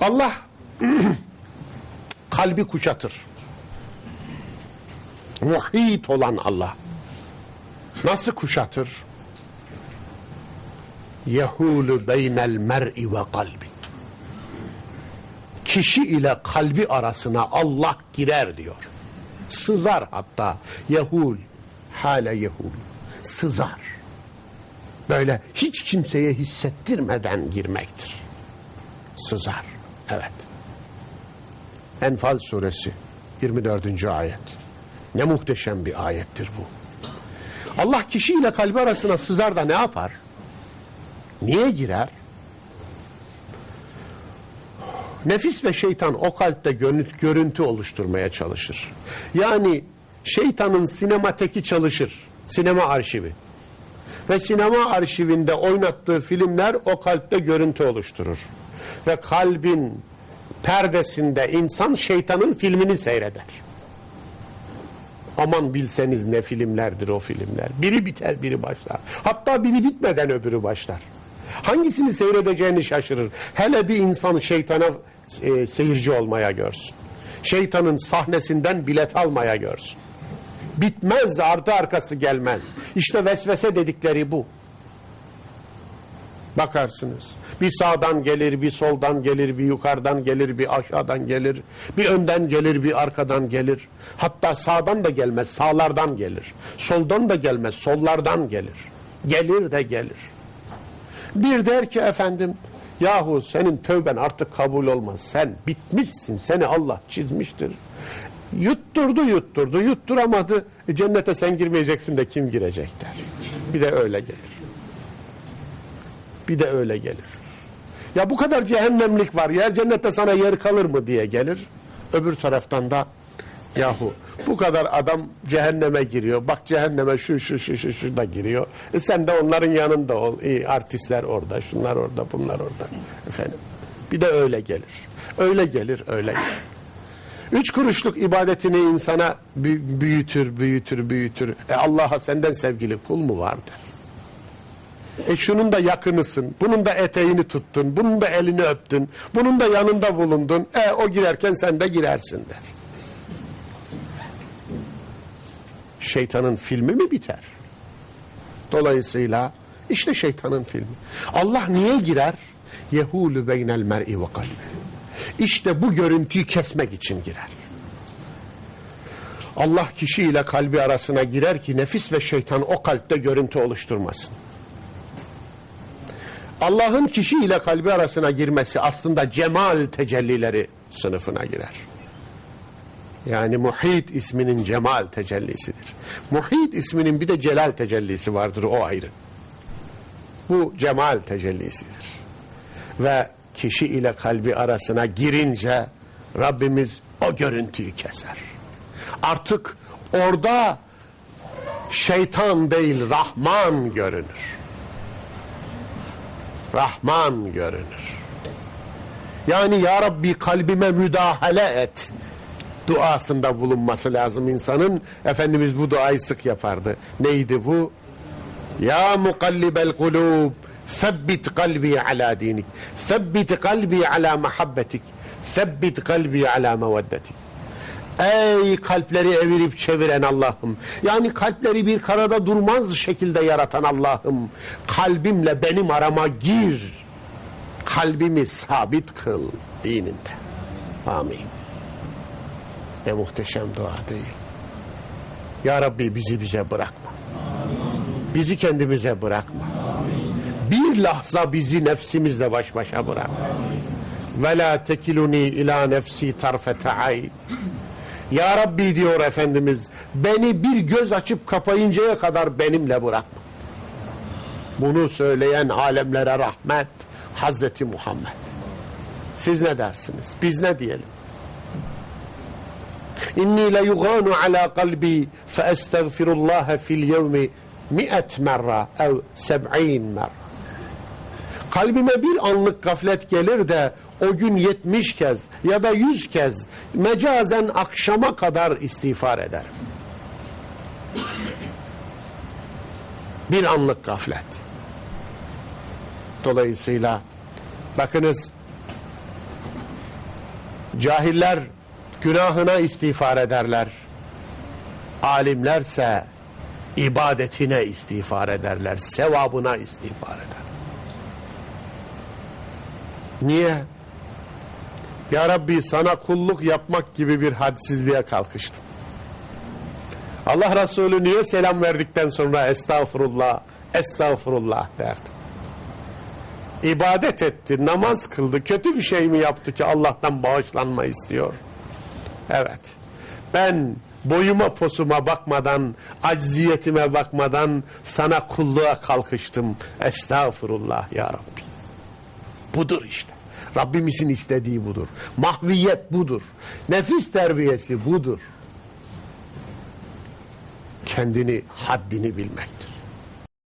Allah kalbi kuşatır. Muhit olan Allah. Nasıl kuşatır? Yehulu beynel mer'i ve kalbi. Kişi ile kalbi arasına Allah girer diyor. Sızar hatta. Yehul. Hale yehul. Sızar. Böyle hiç kimseye hissettirmeden girmektir. Sızar. Evet. Enfal suresi 24. ayet. Ne muhteşem bir ayettir bu. Allah kişiyle kalbi arasına sızar da ne yapar? Niye girer? Nefis ve şeytan o kalpte görüntü oluşturmaya çalışır. Yani şeytanın sinemateki çalışır. Sinema arşivi. Ve sinema arşivinde oynattığı filmler o kalpte görüntü oluşturur. Ve kalbin perdesinde insan şeytanın filmini seyreder. Aman bilseniz ne filmlerdir o filmler. Biri biter biri başlar. Hatta biri bitmeden öbürü başlar. Hangisini seyredeceğini şaşırır. Hele bir insan şeytana e, seyirci olmaya görsün. Şeytanın sahnesinden bilet almaya görsün. Bitmez ardı arkası gelmez. İşte vesvese dedikleri bu. Bakarsınız. Bir sağdan gelir, bir soldan gelir, bir yukarıdan gelir, bir aşağıdan gelir. Bir önden gelir, bir arkadan gelir. Hatta sağdan da gelmez, sağlardan gelir. Soldan da gelmez, sollardan gelir. Gelir de gelir. Bir der ki efendim, yahu senin tövben artık kabul olmaz. Sen bitmişsin, seni Allah çizmiştir. Yutturdu yutturdu, yutturamadı. E, cennete sen girmeyeceksin de kim girecek der. Bir de öyle gelir. Bir de öyle gelir. Ya bu kadar cehennemlik var. Yer cennette sana yer kalır mı diye gelir. Öbür taraftan da yahu bu kadar adam cehenneme giriyor. Bak cehenneme şu şu şu şu şu da giriyor. E sen de onların yanında ol. E, artistler orada, şunlar orada, bunlar orada. Efendim. Bir de öyle gelir. Öyle gelir, öyle gelir. Üç kuruşluk ibadetini insana büyütür, büyütür, büyütür. E Allah'a senden sevgili kul mu vardır? E şunun da yakınısın, bunun da eteğini tuttun, bunun da elini öptün, bunun da yanında bulundun. E o girerken sen de girersin der. Şeytanın filmi mi biter? Dolayısıyla işte şeytanın filmi. Allah niye girer? Yehulu beynel mer'i ve kalbi. İşte bu görüntüyü kesmek için girer. Allah kişiyle kalbi arasına girer ki nefis ve şeytan o kalpte görüntü oluşturmasın. Allah'ın kişi ile kalbi arasına girmesi aslında cemal tecellileri sınıfına girer. Yani muhit isminin cemal tecellisidir. Muhit isminin bir de celal tecellisi vardır o ayrı. Bu cemal tecellisidir. Ve kişi ile kalbi arasına girince Rabbimiz o görüntüyü keser. Artık orada şeytan değil Rahman görünür. Rahman görünür. Yani Ya Rabbi kalbime müdahale et duasında bulunması lazım insanın. Efendimiz bu duayı sık yapardı. Neydi bu? Ya mukallibel kulub Febbit kalbi ala dinik. Febbit kalbi ala muhabbetik. Febbit kalbi ala meveddetik. Ey kalpleri evirip çeviren Allah'ım. Yani kalpleri bir karada durmaz şekilde yaratan Allah'ım. Kalbimle benim arama gir. Kalbimi sabit kıl dininde. Amin. Ne muhteşem dua değil. Ya Rabbi bizi bize bırakma. Bizi kendimize bırakma. Bir lahza bizi nefsimizle baş başa bırak. Ve la tekiluni ila nefsi tarfete ayn. Ya Rabbi diyor Efendimiz beni bir göz açıp kapayıncaya kadar benimle bırakma. Bunu söyleyen alemlere rahmet Hazreti Muhammed. Siz ne dersiniz? Biz ne diyelim? İnni le yuganu ala kalbi fe estağfirullah fil yevmi mi'et merra ev seb'in merra. Kalbime bir anlık gaflet gelir de o gün yetmiş kez ya da yüz kez mecazen akşama kadar istiğfar ederim. Bir anlık gaflet. Dolayısıyla bakınız Cahiller günahına istiğfar ederler. Alimlerse ibadetine istiğfar ederler. Sevabına istiğfar eder. Niye? Ya Rabbi sana kulluk yapmak gibi bir hadsizliğe kalkıştım. Allah Resulü niye selam verdikten sonra estağfurullah, estağfurullah derdi. İbadet etti, namaz kıldı. Kötü bir şey mi yaptı ki Allah'tan bağışlanma istiyor? Evet. Ben boyuma posuma bakmadan, acziyetime bakmadan sana kulluğa kalkıştım. Estağfurullah ya Rabbi. Budur işte. Rabbimizin istediği budur. Mahviyet budur. Nefis terbiyesi budur. Kendini, haddini bilmektir.